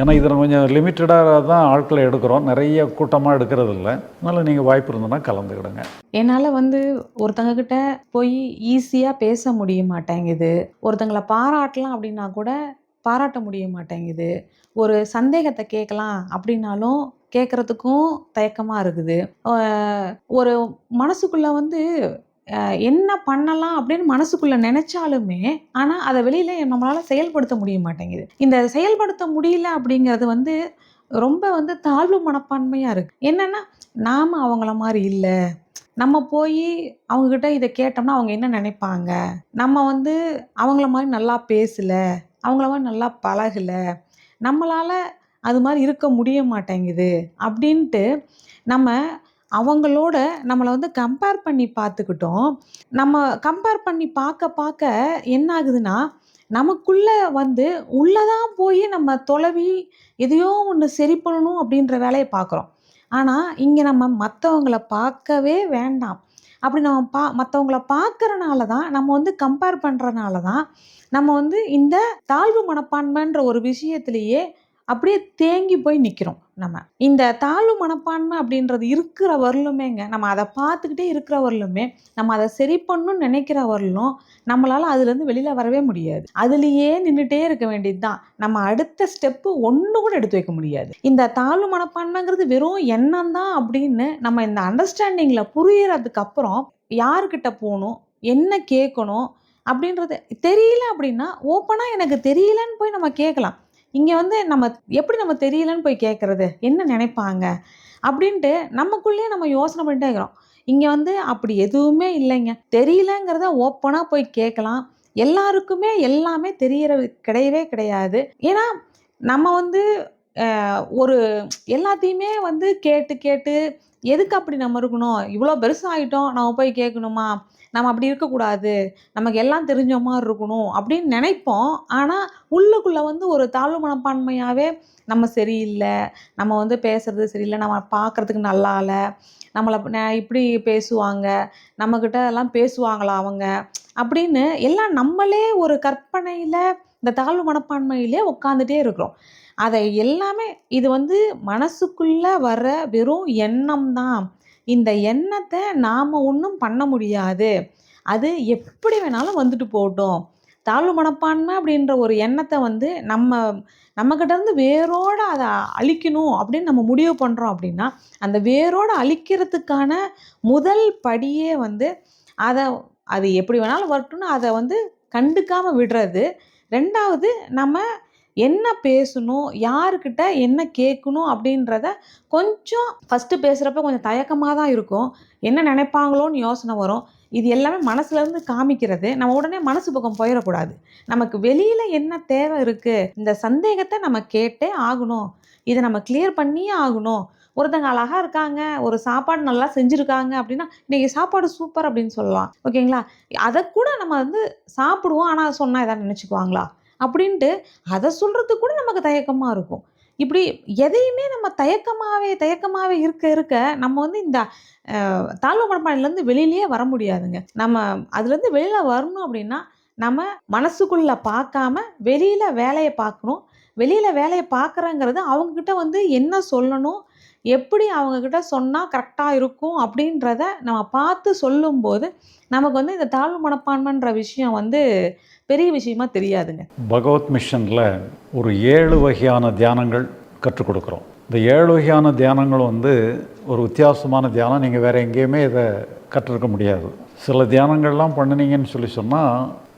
ஏன்னா இதில் கொஞ்சம் லிமிட்டடாக தான் ஆட்களை எடுக்கிறோம். நிறைய கூட்டமாக எடுக்கிறது இல்லை அதனால் நீங்கள் வாய்ப்பு இருந்ததுன்னா கலந்துக்கிடுங்க. என்னால் வந்து ஒருத்தங்க கிட்ட போய் ஈஸியாக பேச முடிய மாட்டேங்குது. ஒருத்தங்களை பாராட்டலாம் அப்படின்னா கூட பாராட்ட முடிய மாட்டேங்குது. ஒரு சந்தேகத்தை கேட்கலாம் அப்படின்னாலும் கேட்குறதுக்கும் தயக்கமாக இருக்குது. ஒரு மனசுக்குள்ளே வந்து என்ன பண்ணலாம் அப்படின்னு மனசுக்குள்ளே நினச்சாலுமே ஆனால் அதை வெளியில் நம்மளால் செயல்படுத்த முடிய மாட்டேங்குது. இந்த செயல்படுத்த முடியல அப்படிங்கிறது வந்து ரொம்ப வந்து தாழ்வு மனப்பான்மையாக இருக்குது என்னென்னா நாம் அவங்கள மாதிரி இல்லை. நம்ம போய் அவங்கக்கிட்ட இதை கேட்டோம்னா அவங்க என்ன நினைப்பாங்க? நம்ம வந்து அவங்கள மாதிரி நல்லா பேசலை அவங்கள மாதிரி நல்லா பழகலை நம்மளால் அது மாதிரி இருக்க முடிய மாட்டேங்குது அப்படின்ட்டு நம்ம அவங்களோட நம்மளை வந்து கம்பேர் பண்ணி பார்த்துக்கிட்டோம். நம்ம கம்பேர் பண்ணி பார்க்க பார்க்க என்ன ஆகுதுன்னா நமக்குள்ளே வந்து உள்ளதான் போய் நம்ம தொலைவி எதையோ ஒன்று சரி பண்ணணும் அப்படின்ற வேலையை பார்க்குறோம். ஆனால் இங்கே நம்ம மற்றவங்கள பார்க்கவே வேண்டாம். அப்படி நம்ம பா மற்றவங்கள பார்க்குறனால தான் நம்ம வந்து கம்பேர் பண்ணுறனால தான் நம்ம வந்து இந்த தாழ்வு மனப்பான்மைன்ற ஒரு விஷயத்திலேயே அப்படியே தேங்கி போய் நிற்கிறோம் நம்ம. இந்த தாழ்வு மனப்பான்மை அப்படின்றது இருக்கிற வரலுமேங்க நம்ம அதை பார்த்துக்கிட்டே இருக்கிற வரலுமே நம்ம அதை சரி பண்ணணும்னு நினைக்கிற வரலும் நம்மளால் அதுலேருந்து வெளியில் வரவே முடியாது. அதுலேயே நின்றுட்டே இருக்க வேண்டியது தான் நம்ம அடுத்த ஸ்டெப்பு ஒன்று கூட எடுத்து வைக்க முடியாது. இந்த தாழ்வு மனப்பான்மைங்கிறது வெறும் எண்ணம் தான் அப்படின்னு நம்ம இந்த அண்டர்ஸ்டாண்டிங்கில் புரியறதுக்கு அப்புறம் யாருக்கிட்ட போகணும் என்ன கேட்கணும் அப்படின்றது தெரியல அப்படின்னா ஓப்பனாக எனக்கு தெரியலன்னு போய் நம்ம கேட்கலாம். இங்கே வந்து நம்ம எப்படி நம்ம தெரியலன்னு போய் கேட்குறது என்ன நினைப்பாங்க? அப்படின்ட்டு நமக்குள்ளேயே நம்ம யோசனை பண்ணிட்டே இருக்கிறோம். இங்கே வந்து அப்படி எதுவுமே இல்லைங்க. தெரியலங்கிறத ஓப்பனாக போய் கேட்கலாம். எல்லாருக்குமே எல்லாமே தெரியறது கிடையவே கிடையாது. ஏன்னா நம்ம வந்து ஒரு எல்லாத்தையுமே வந்து கேட்டு கேட்டு எதுக்கு அப்படி நம்ம இருக்கணும்? இவ்வளோ பெருசாகிட்டோம் நம்ம போய் கேட்கணுமா? நம்ம அப்படி இருக்கக்கூடாது. நமக்கு எல்லாம் தெரிஞ்ச மாதிரி இருக்கணும் அப்படின்னு நினைப்போம். ஆனால் உள்ளுக்குள்ளே வந்து ஒரு தாழ்வு மனப்பான்மையாகவே நம்ம சரியில்லை. நம்ம வந்து பேசுறது சரியில்லை. நம்ம பார்க்குறதுக்கு நல்லா இல்லை. நம்மளை ந- இப்படி பேசுவாங்க. நம்மக்கிட்ட எல்லாம் பேசுவாங்களா அவங்க? அப்படின்னு எல்லாம் நம்மளே ஒரு கற்பனையில் இந்த தாழ்வு மனப்பான்மையிலே உட்காந்துட்டே இருக்கிறோம். அதை எல்லாமே இது வந்து மனசுக்குள்ளே வர வெறும் எண்ணம் தான். இந்த எண்ணத்தை நாம் ஒன்றும் பண்ண முடியாது. அது எப்படி வேணாலும் வந்துட்டு போகட்டும். தாழ்வு மனப்பான்மை அப்படின்ற ஒரு எண்ணத்தை வந்து நம்ம நம்மக்கிட்ட இருந்து அதை அழிக்கணும் அப்படின்னு நம்ம முடிவு பண்ணுறோம் அப்படின்னா அந்த வேரோடு அழிக்கிறதுக்கான முதல் படியே வந்து அதை அது எப்படி வேணாலும் வரட்டும்னு அதை வந்து கண்டுக்காமல் விடுறது. ரெண்டாவது நம்ம என்ன பேசணும் யாருக்கிட்ட என்ன கேட்கணும் அப்படின்றத கொஞ்சம் ஃபஸ்ட்டு பேசுகிறப்ப கொஞ்சம் தயக்கமாக தான் இருக்கும். என்ன நினைப்பாங்களோன்னு யோசனை வரும். இது எல்லாமே மனசுலேருந்து காமிக்கிறது. நம்ம உடனே மனசு பக்கம் போயிடக்கூடாது. நமக்கு வெளியில் என்ன தேவை இருக்குது இந்த சந்தேகத்தை நம்ம கேட்டே ஆகணும். இதை நம்ம கிளியர் பண்ணியே ஆகணும். ஒருத்தங்க அழகாக இருக்காங்க ஒரு சாப்பாடு நல்லா செஞ்சுருக்காங்க அப்படின்னா இன்றைக்கி சாப்பாடு சூப்பர் அப்படின்னு சொல்லலாம். ஓகேங்களா? அதை கூட நம்ம வந்து சாப்பிடுவோம். ஆனால் சொன்னால் எதாவது நினச்சிக்குவாங்களா? அப்படின்ட்டு அதை சொல்கிறதுக்கு கூட நமக்கு தயக்கமாக இருக்கும். இப்படி எதையுமே நம்ம தயக்கமாகவே தயக்கமாகவே இருக்க இருக்க நம்ம வந்து இந்த தாழ்வு மனப்பான்மையிலேருந்து வெளியிலேயே வர முடியாதுங்க. நம்ம அதுலேருந்து வெளியில் வரணும் அப்படின்னா நம்ம மனசுக்குள்ளே பார்க்காம வெளியில் வேலையை பார்க்கணும். வெளியில் வேலையை பார்க்குறங்கிறது அவங்கக்கிட்ட வந்து என்ன சொல்லணும் எப்படி அவங்கக்கிட்ட சொன்னால் கரெக்டாக இருக்கும் அப்படின்றத நம்ம பார்த்து சொல்லும்போது நமக்கு வந்து இந்த தாழ்வு மனப்பான்மைன்ற விஷயம் வந்து பெரிய விஷயமா தெரியாதுங்க. பகவத் மிஷனில் ஒரு ஏழு வகையான தியானங்கள் கற்றுக் கொடுக்குறோம். இந்த ஏழு வகையான தியானங்கள் வந்து ஒரு வித்தியாசமான தியானம். நீங்கள் வேறு எங்கேயுமே இதை கற்றுருக்க முடியாது. சில தியானங்கள்லாம் பண்ணினீங்கன்னு சொல்லி சொன்னால்